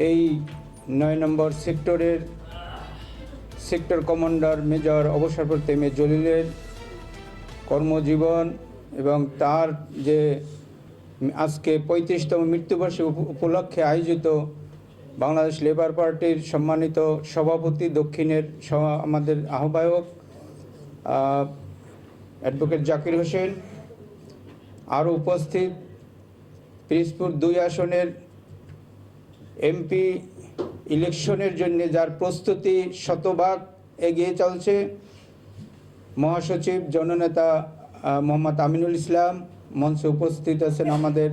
এই নয় নম্বর সেক্টরের সেক্টর কমান্ডার মেজর অবসরপ্রাপ্ত এম এ জলিলের কর্মজীবন এবং তার যে আজকে পঁয়ত্রিশতম মৃত্যুবার্ষিকী উপ- উপলক্ষে আয়োজিত বাংলাদেশ লেবার পার্টির সম্মানিত সভাপতি, দক্ষিণের আমাদের আহ্বায়ক অ্যাডভোকেট জাকির হোসেন। আরও উপস্থিত, পিরিজপুর দুই আসনের এমপি ইলেকশনের জন্য যার প্রস্তুতি শতভাগ এগিয়ে চলছে, মহাসচিব, জননেতা মোহাম্মদ আমিনুল ইসলাম, মঞ্চে উপস্থিত আছেন আমাদের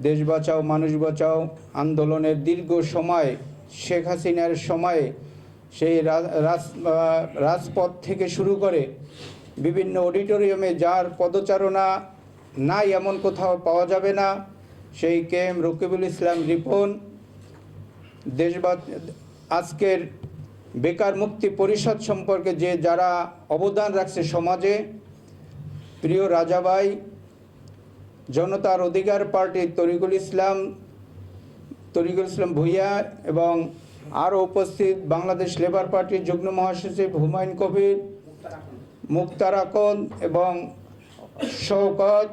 দেশ বাঁচাও, মানুষ বাঁচাও, আন্দোলনের দীর্ঘ সময়, শেখ হাসিনার সময়ে সেই রাজ- রাজপথ থেকে শুরু করে বিভিন্ন অডিটোরিয়ামে যার পদচারণা নাই এমন কোথাও পাওয়া যাবে না। সেই কে এম রকিবুল ইসলাম রিপন দেশবাদ আজকের বেকার মুক্তি পরিষদ সম্পর্কে যে যারা অবদান রাখছে সমাজে, প্রিয় রাজাবাই জনতার অধিকার পার্টি তরিকুল ইসলাম তরিকুল ইসলাম ভুইয়া এবং আরও উপস্থিত বাংলাদেশ লেবার পার্টির যুগ্ম মহাসচিব হুমায়ুন কবির, মুক্তার আকন্দ এবং শওকত,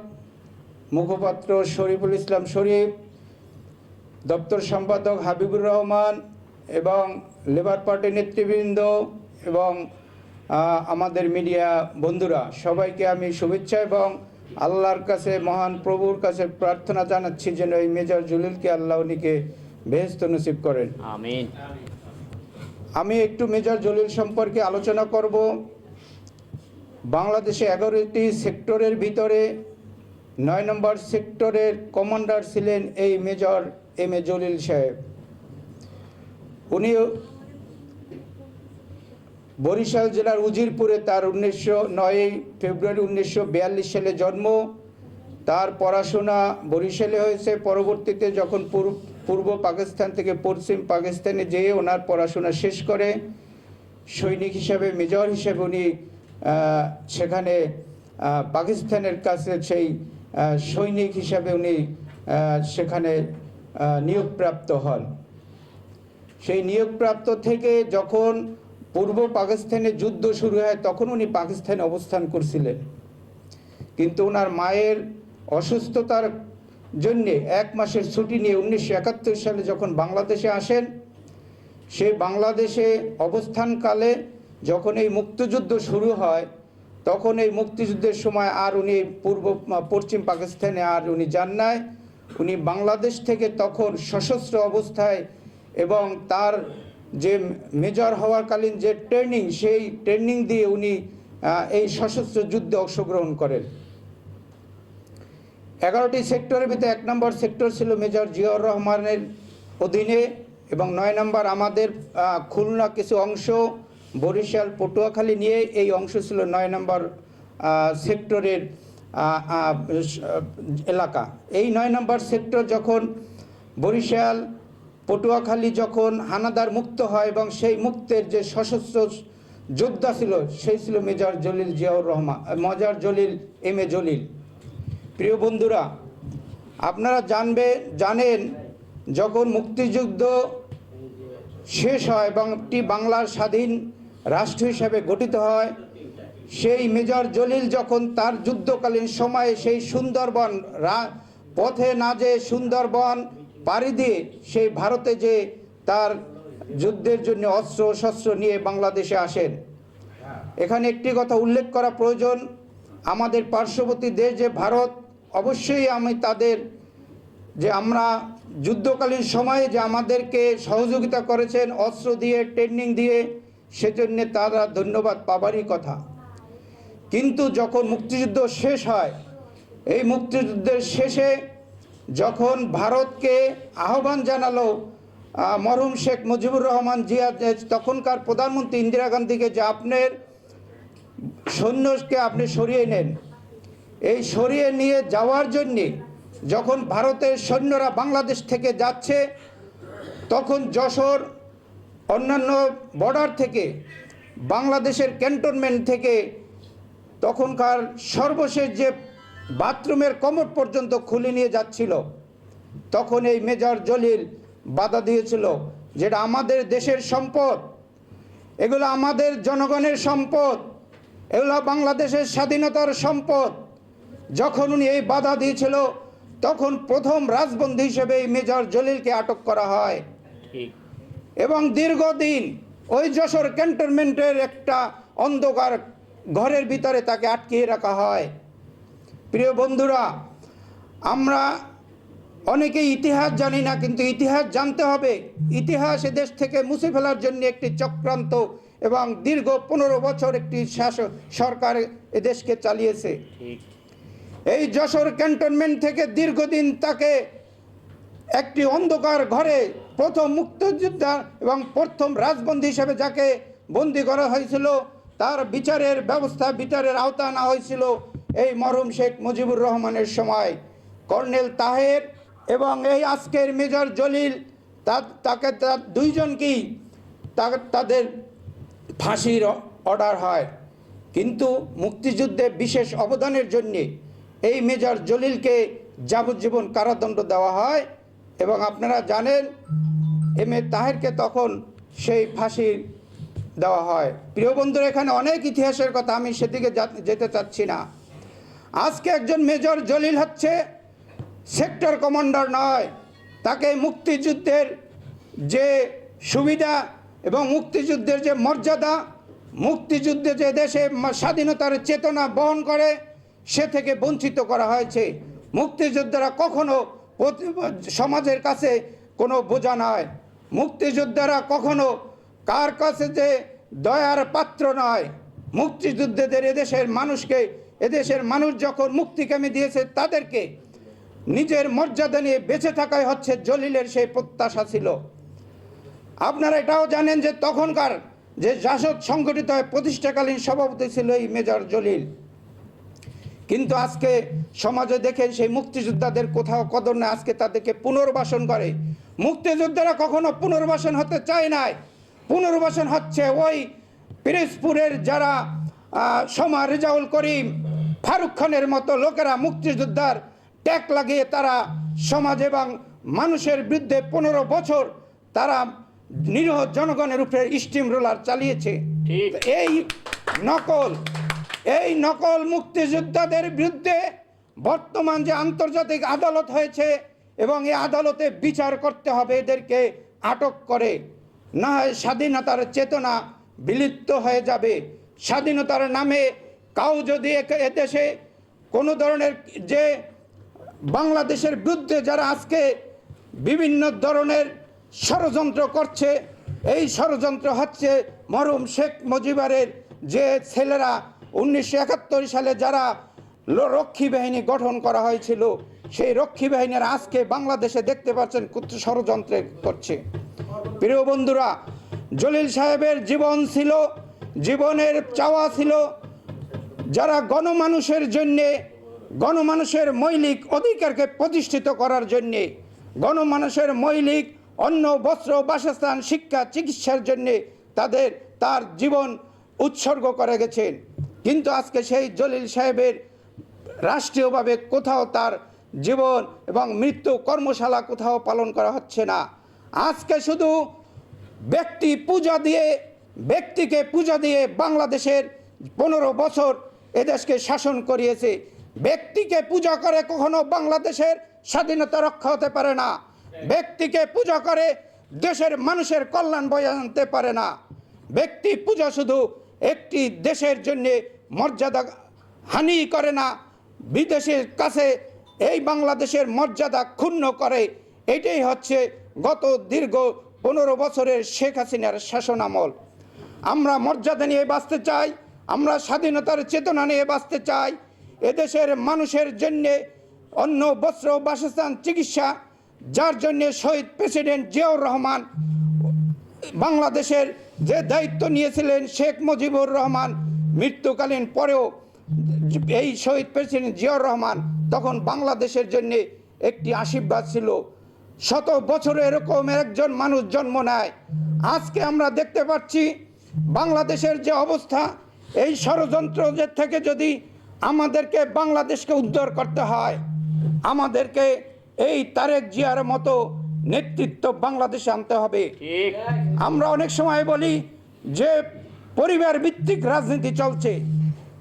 মুখপাত্র শরীফুল ইসলাম শরীফ দপ্তর সম্পাদক হাবিবুর রহমান এবং লেবার পার্টি নেতৃবৃন্দ এবং আমাদের মিডিয়া বন্ধুরা সবাইকে আমি শুভেচ্ছা এবং আল্লাহর কাছে মহান প্রভুর কাছে প্রার্থনা জানাচ্ছি যেন এই মেজর জলিলকে আল্লাহ উনিকে বেহেস্ত নসিব করেন। আমিন। আমি একটু মেজর জলিল সম্পর্কে আলোচনা করব। বাংলাদেশে এগারোটি সেক্টরের ভিতরে নয় নম্বর সেক্টরের কমান্ডার ছিলেন এই মেজর এম এ জলিল সাহেব। উনি বরিশাল জেলার উজিরপুরে তার উনিশশো নয় ফেব্রুয়ারি উনিশশো বিয়াল্লিশ সালে জন্ম। তার পড়াশোনা বরিশালে হয়েছে। পরবর্তীতে যখন পূর্ব- পাকিস্তান থেকে পশ্চিম পাকিস্তানে যেয়ে ওনার পড়াশোনা শেষ করে, সৈনিক হিসাবে, মেজর হিসেবে উনি সেখানে পাকিস্তানের কাছে সেই সৈনিক হিসাবে উনি সেখানে নিয়োগপ্রাপ্ত হন। সেই নিয়োগপ্রাপ্ত থেকে যখন পূর্ব পাকিস্তানে যুদ্ধ শুরু হয়, তখন উনি পাকিস্তানে অবস্থান করছিলেন। কিন্তু ওনার মায়ের অসুস্থতার জন্যে এক মাসের ছুটি নিয়ে উনিশশো একাত্তর সালে যখন বাংলাদেশে আসেন, সে বাংলাদেশে অবস্থানকালে যখন এই মুক্তিযুদ্ধ শুরু হয়, তখন এই মুক্তিযুদ্ধের সময় আর উনি পূর্ব, পশ্চিম পাকিস্তানে আর উনি যান নাই। উনি বাংলাদেশ থেকে তখন সশস্ত্র অবস্থায় এবং তার যে মেজর হওয়ারকালীন যে ট্রেনিং, সেই ট্রেনিং দিয়ে উনি এই সশস্ত্র যুদ্ধে অংশগ্রহণ করেন। এগারোটি সেক্টরের ভিতরে এক নম্বর সেক্টর ছিল মেজর জিয়াউর রহমানের অধীনে এবং নয় নম্বর আমাদের খুলনা কিছু অংশ, বরিশাল, পটুয়াখালী নিয়ে এই অংশ ছিল। নয় নম্বর সেক্টরের এলাকা। এই নয় নম্বর সেক্টর যখন বরিশাল, পটুয়াখালী যখন হানাদার মুক্ত হয় এবং সেই মুক্তের যে সশস্ত্র যোদ্ধা ছিল, সেই ছিল মেজর জলিল জিয়াউর রহমান মজার জলিল, এম এ জলিল। প্রিয় বন্ধুরা, আপনারা জানবে, জানেন যখন মুক্তিযুদ্ধ শেষ হয় এবং একটি বাংলার স্বাধীন রাষ্ট্র হিসাবে গঠিত হয় সেই মেজর জলিল যখন তার যুদ্ধকালীন সময়ে সেই সুন্দরবন পথে না যে সুন্দরবন পাড়ি দিয়ে সেই ভারতে যে তার যুদ্ধের জন্য অস্ত্র শস্ত্র নিয়ে বাংলাদেশে আসেন। এখানে একটি কথা উল্লেখ করা প্রয়োজন, আমাদের পার্শ্ববর্তী দেশ যে ভারত, অবশ্যই আমি তাদের যে আমরা যুদ্ধকালীন সময়ে যে আমাদেরকে সহযোগিতা করেছেন, অস্ত্র দিয়ে, ট্রেনিং দিয়ে, সেজন্য তারা ধন্যবাদ পাবারই কথা। কিন্তু যখন মুক্তিযুদ্ধ শেষ হয়, এই মুক্তিযুদ্ধের শেষে যখন ভারতকে আহ্বান জানালো মরহুম শেখ মুজিবুর রহমান জিয়া তখনকার প্রধানমন্ত্রী ইন্দিরা গান্ধীকে যে আপনার সৈন্যকে আপনি সরিয়ে নেন। এই সরিয়ে নিয়ে যাওয়ার জন্যে যখন ভারতের সৈন্যরা বাংলাদেশ থেকে যাচ্ছে, তখন যশোর অন্যান্য বর্ডার থেকে, বাংলাদেশের ক্যান্টনমেন্ট থেকে তখনকার সর্বশেষ যে বাথরুমের কমর পর্যন্ত খুলে নিয়ে যাচ্ছিল তখন এই মেজর জলিল বাধা দিয়েছিল যেটা আমাদের দেশের সম্পদ এগুলো আমাদের জনগণের সম্পদ এগুলো বাংলাদেশের স্বাধীনতার সম্পদ। যখন উনি এই বাধা দিয়েছিল তখন প্রথম রাজবন্দী হিসেবে এই মেজর জলিলকে আটক করা হয়। এবং দীর্ঘদিন ওই যশোর ক্যান্টনমেন্টের একটা অন্ধকার ঘরের ভিতরে তাকে আটকিয়ে রাখা হয়। প্রিয় বন্ধুরা আমরা অনেকেই ইতিহাস জানি না কিন্তু ইতিহাস জানতে হবে। ইতিহাস দেশ থেকে মুছে ফেলার জন্য একটি চক্রান্ত এবং দীর্ঘ পনেরো বছর একটি শাসক সরকার এদেশকে চালিয়েছে। এই যশোর ক্যান্টনমেন্ট থেকে দীর্ঘদিন তাকে একটি অন্ধকার ঘরে প্রথম মুক্তিযোদ্ধা এবং প্রথম রাজবন্দী হিসেবে যাকে বন্দি করা হয়েছিল তার বিচারের ব্যবস্থা বিচারের আওতা না হয়েছিল এই মরহুম শেখ মুজিবুর রহমানের সময়। কর্নেল তাহের এবং এই আজকের মেজর জলিল তাকে তার দুইজনকেই তাদের ফাঁসির অর্ডার হয়। কিন্তু মুক্তিযুদ্ধে বিশেষ অবদানের জন্যে এই মেজর জলিলকে যাবজ্জীবন কারাদণ্ড দেওয়া হয় এবং আপনারা জানেন এম এ তাহেরকে তখন সেই ফাঁসির দেওয়া হয়। প্রিয় বন্ধুরা, এখানে অনেক ইতিহাসের কথা, আমি সেদিকে যেতে চাচ্ছি না। আজকে একজন মেজর জলিল হচ্ছে, সেক্টর কমান্ডার নয়। তাকে মুক্তিযুদ্ধের যে সুবিধা এবং মুক্তিযুদ্ধের যে মর্যাদা, মুক্তিযুদ্ধে যে দেশে স্বাধীনতার চেতনা বহন করে, সে থেকে বঞ্চিত করা হয়েছে। মুক্তিযোদ্ধারা কখনো সমাজের কাছে কোনো বোঝা নয়। মুক্তিযোদ্ধারা কখনো কার কাছে যে দয়ার পাত্র নয়? মুক্তিযুদ্ধেদের এদেশের মানুষকে, এদেশের মানুষ যখন মুক্তিকামী দিয়েছে তাদেরকে নিজের মর্যাদা নিয়ে বেঁচে থাকাই হচ্ছে জলিলের সেই প্রত্যাশা ছিল। আপনারা এটাও জানেন যে তখনকার যে জাসদ সংগঠিত হয়, প্রতিষ্ঠাকালীন সভাপতি ছিল এই মেজর জলিল। কিন্তু আজকে সমাজে দেখেন সেই মুক্তিযোদ্ধাদের কোথাও কদর নেই, আজকে তাদেরকে পুনর্বাসন করে। মুক্তিযোদ্ধারা কখনো পুনর্বাসন হতে চায় নাই। পুনর্বাসন হচ্ছে ওই পিরিজপুরের যারা সোমা রেজাউল করিম ফারুক খানের মতো লোকেরা মুক্তিযোদ্ধার ট্যাগ লাগিয়ে তারা সমাজ এবং মানুষের বিরুদ্ধে পনেরো বছর তারা নিরীহ জনগণের উপরে স্টিম রোলার চালিয়েছে ঠিক। এই নকল এই নকল মুক্তিযোদ্ধাদের বিরুদ্ধে বর্তমান যে আন্তর্জাতিক আদালত হয়েছে এবং এই আদালতে বিচার করতে হবে এদেরকে আটক করে না হয় স্বাধীনতার চেতনা বিলুপ্ত হয়ে যাবে। স্বাধীনতার নামে কাউ যদি এদেশে কোনো ধরনের যে বাংলাদেশের বিরুদ্ধে যারা আজকে বিভিন্ন ধরনের ষড়যন্ত্র করছে, এই ষড়যন্ত্র হচ্ছে মরহুম শেখ মুজিবারের যে ছেলেরা উনিশশো একাত্তর সালে যারা রক্ষী বাহিনী গঠন করা হয়েছিল, সেই রক্ষী বাহিনীর আজকে বাংলাদেশে দেখতে পাচ্ছেন কত ষড়যন্ত্রে করছে। প্রিয় বন্ধুরা, জলিল সাহেবের জীবন ছিল, জীবনের চাওয়া ছিল। যারা গণমানুষের জন্যে, গণমানুষের মৌলিক অধিকারকে প্রতিষ্ঠিত করার জন্যে, গণমানুষের মৌলিক অন্ন, বস্ত্র, বাসস্থান, শিক্ষা, চিকিৎসার জন্যে তাদের, তার জীবন উৎসর্গ করে গেছেন। কিন্তু আজকে সেই জলিল সাহেবের রাষ্ট্রীয়ভাবে কোথাও তার জীবন এবং মৃত্যু কর্মশালা কোথাও পালন করা হচ্ছে না। আজকে শুধু ব্যক্তি পূজা দিয়ে, ব্যক্তিকে পূজা দিয়ে বাংলাদেশের পনেরো বছর এদেশকে শাসন করিয়েছে। ব্যক্তিকে পূজা করে কখনো বাংলাদেশের স্বাধীনতা রক্ষা হতে পারে না। ব্যক্তিকে পূজা করে দেশের মানুষের কল্যাণ বয়ে আনতে পারে না। ব্যক্তি পূজা শুধু একটি দেশের জন্যে মর্যাদা হানি করে না, বিদেশের কাছে এই বাংলাদেশের মর্যাদা ক্ষুণ্ণ করে। এটাই হচ্ছে গত দীর্ঘ পনেরো বছরের শেখ হাসিনার শাসন আমল। আমরা মর্যাদা নিয়ে বাঁচতে চাই, আমরা স্বাধীনতার চেতনা নিয়ে বাঁচতে চাই। এদেশের মানুষের জন্যে অন্য বস্ত্র, বাসস্থান, চিকিৎসা, যার জন্যে শহীদ প্রেসিডেন্ট জিয়াউর রহমান, বাংলাদেশের যে দায়িত্ব নিয়েছিলেন শেখ মুজিবুর রহমান, মৃত্যুকালীন পরেও এই শহীদ প্রেসিডেন্ট জিয়াউর রহমান তখন বাংলাদেশের জন্যে একটি আশীর্বাদ ছিল। শত বছরে এরকম একজন মানুষ জন্ম নেয়। আজকে আমরা দেখতে পাচ্ছি বাংলাদেশের যে অবস্থা এই ষড়যন্ত্র থেকে যদি আমাদেরকে বাংলাদেশকে উদ্ধার করতে হয় আমাদেরকে এই তারেক জিয়ার মতো নেতৃত্ব বাংলাদেশে আনতে হবে। আমরা অনেক সময় বলি যে পরিবার ভিত্তিক রাজনীতি চলছে।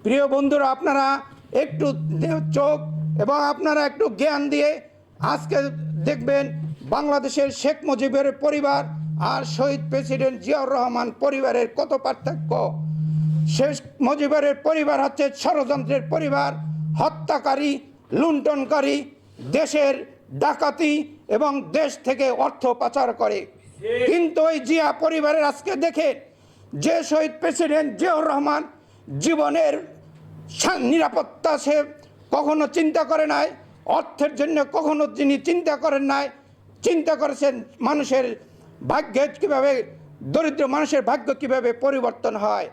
প্রিয় বন্ধুরা আপনারা একটু চোখ এবং আপনারা একটু জ্ঞান দিয়ে আজকে দেখবেন বাংলাদেশের শেখ মুজিবের পরিবার আর শহীদ প্রেসিডেন্ট জিয়াউর রহমান পরিবারের কত পার্থক্য? শেখ মুজিবের পরিবার হচ্ছে ষড়যন্ত্রের পরিবার, হত্যাকারী, লুণ্ঠনকারী, দেশের ডাকাতি এবং দেশ থেকে অর্থ পাচার করে। কিন্তু ওই জিয়া পরিবারের আজকে দেখে যে শহীদ প্রেসিডেন্ট জিয়াউর রহমান জীবনের নিরাপত্তা সে কখনো চিন্তা করে নাই, অর্থের জন্য কখনো তিনি চিন্তা করেন নাই চিন্তা করেছেন মানুষের ভাগ্যে কীভাবে, দরিদ্র মানুষের ভাগ্য কীভাবে পরিবর্তন হয়?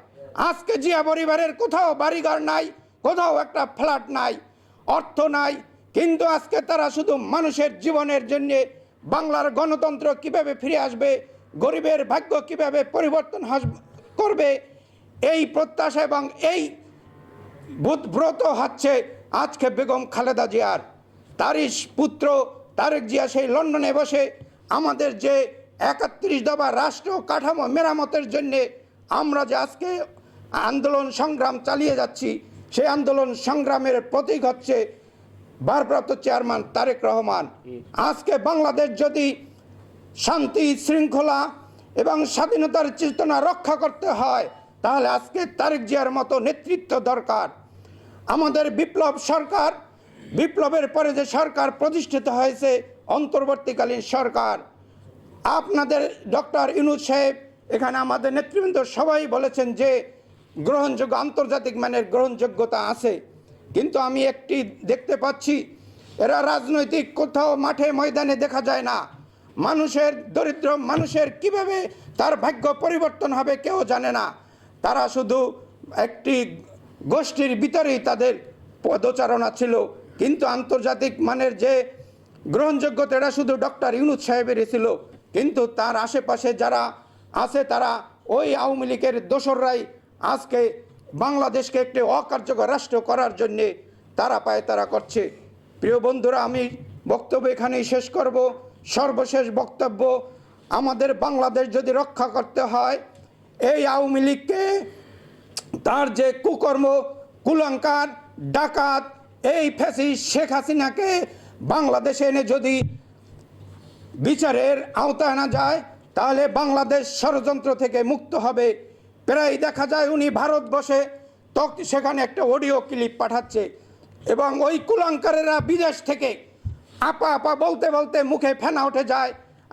আজকে জিয়া পরিবারের কোথাও বাড়িঘর নাই, কোথাও একটা ফ্ল্যাট নাই, অর্থ নাই, কিন্তু আজকে তারা শুধু মানুষের জীবনের জন্যে বাংলার গণতন্ত্র কীভাবে ফিরে আসবে, গরিবের ভাগ্য কীভাবে পরিবর্তন করবে, এই প্রত্যাশা এবং এই বুধ ব্রত হচ্ছে আজকে বেগম খালেদা জিয়ার। তারই পুত্র তারেক জিয়া সেই লন্ডনে বসে আমাদের যে একত্রিশ দফা রাষ্ট্র কাঠামো মেরামতের জন্যে আমরা যে আজকে আন্দোলন সংগ্রাম চালিয়ে যাচ্ছি, সেই আন্দোলন সংগ্রামের প্রতীক হচ্ছে ভারপ্রাপ্ত চেয়ারম্যান তারেক রহমান। আজকে বাংলাদেশ যদি শান্তি, শৃঙ্খলা এবং স্বাধীনতার চেতনা রক্ষা করতে হয়, তাহলে আজকে তারেক জিয়ার মতো নেতৃত্ব দরকার। আমাদের বিপ্লব সরকার বিপ্লবের পরে যে সরকার প্রতিষ্ঠিত হয়েছে, অন্তর্বর্তীকালীন সরকার, আপনাদের ডক্টর ইনুজ সাহেব, এখানে আমাদের নেতৃবৃন্দ সবাই বলেছেন যে গ্রহণযোগ্য, আন্তর্জাতিক মানের গ্রহণযোগ্যতা আছে। কিন্তু আমি একটি দেখতে পাচ্ছি, এরা রাজনৈতিক কোথাও মাঠে ময়দানে দেখা যায় না। মানুষের দরিদ্র মানুষের কীভাবে তার ভাগ্য পরিবর্তন হবে কেউ জানে না। তারা শুধু একটি গোষ্ঠীর ভিতরেই তাদের পদচারণা ছিল। কিন্তু আন্তর্জাতিক মানের যে গ্রহণযোগ্যতা এটা শুধু ডক্টর ইউনুস সাহেবেরই ছিল। কিন্তু তার আশেপাশে যারা আছে, তারা ওই আওয়ামী লীগের দোসররাই আজকে বাংলাদেশকে একটি অকার্যকর রাষ্ট্র করার জন্যে তারা পায় তারা করছে। প্রিয় বন্ধুরা, আমি বক্তব্য এখানেই শেষ করব। সর্বশেষ বক্তব্য, আমাদের বাংলাদেশ যদি রক্ষা করতে হয়, এই আওয়ামী লীগকে তার যে কুকর্ম, কুলঙ্কার, ডাকাত এই ফেসি শেখ হাসিনাকে বাংলাদেশে এনে যদি বিচারের আওতায় আনা যায়, তাহলে বাংলাদেশ ষড়যন্ত্র থেকে মুক্ত হবে। প্রায় দেখা যায় উনি ভারত বসে তো সেখানে একটা অডিও ক্লিপ পাঠাচ্ছে এবং ওই কুলাঙ্কারেরা বিদেশ থেকে আপা আপা বলতে বলতে মুখে ফেনা উঠে যায়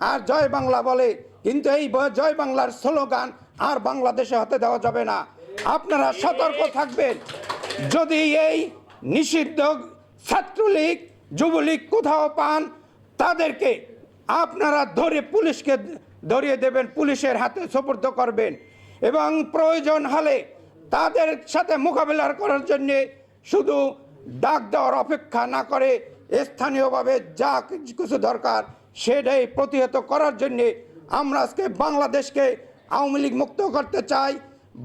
আর জয় বাংলা বলে। কিন্তু এই জয় বাংলার স্লোগান আর বাংলাদেশে হতে দেওয়া যাবে না। আপনারা সতর্ক থাকবেন। যদি এই নিষিদ্ধ ছাত্রলীগ, যুবলীগ কোথাও পান, তাদেরকে আপনারা ধরে পুলিশকে ধরিয়ে দেবেন, পুলিশের হাতে সোপর্দ করবেন। এবং প্রয়োজন হলে তাদের সাথে মোকাবিলা করার জন্যে শুধু ডাক দেওয়ার অপেক্ষা না করে স্থানীয়ভাবে যা কিছু দরকার সেটাই প্রতিহত করার জন্যে আমরা আজকে বাংলাদেশকে আওয়ামী লীগ মুক্ত করতে চাই,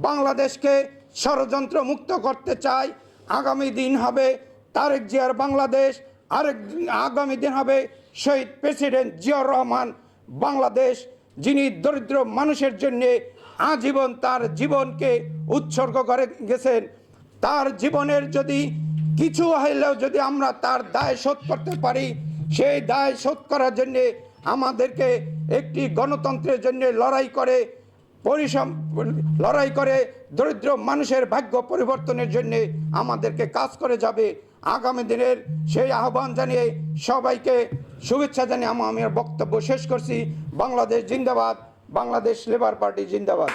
বাংলাদেশকে ষড়যন্ত্র মুক্ত করতে চাই আগামী দিন হবে তারেক জিয়ার বাংলাদেশ, আরেক আগামী দিন হবে শহীদ প্রেসিডেন্ট জিয়াউর রহমান বাংলাদেশ, যিনি দরিদ্র মানুষের জন্যে আজীবন তার জীবনকে উৎসর্গ করে গেছেন। তার জীবনের যদি কিছু হইলেও যদি আমরা তার দায় শোধ করতে পারি, সেই দায় শোধ করার জন্যে আমাদেরকে একটি গণতন্ত্রের জন্য লড়াই করে পরিশ্রম লড়াই করে দরিদ্র মানুষের ভাগ্য পরিবর্তনের জন্যে আমাদেরকে কাজ করে যাবে। আগামী দিনের সেই আহ্বান জানিয়ে সবাইকে শুভেচ্ছা জানিয়ে আমি আমার বক্তব্য শেষ করছি। বাংলাদেশ জিন্দাবাদ, বাংলাদেশ লেবার পার্টি জিন্দাবাদ।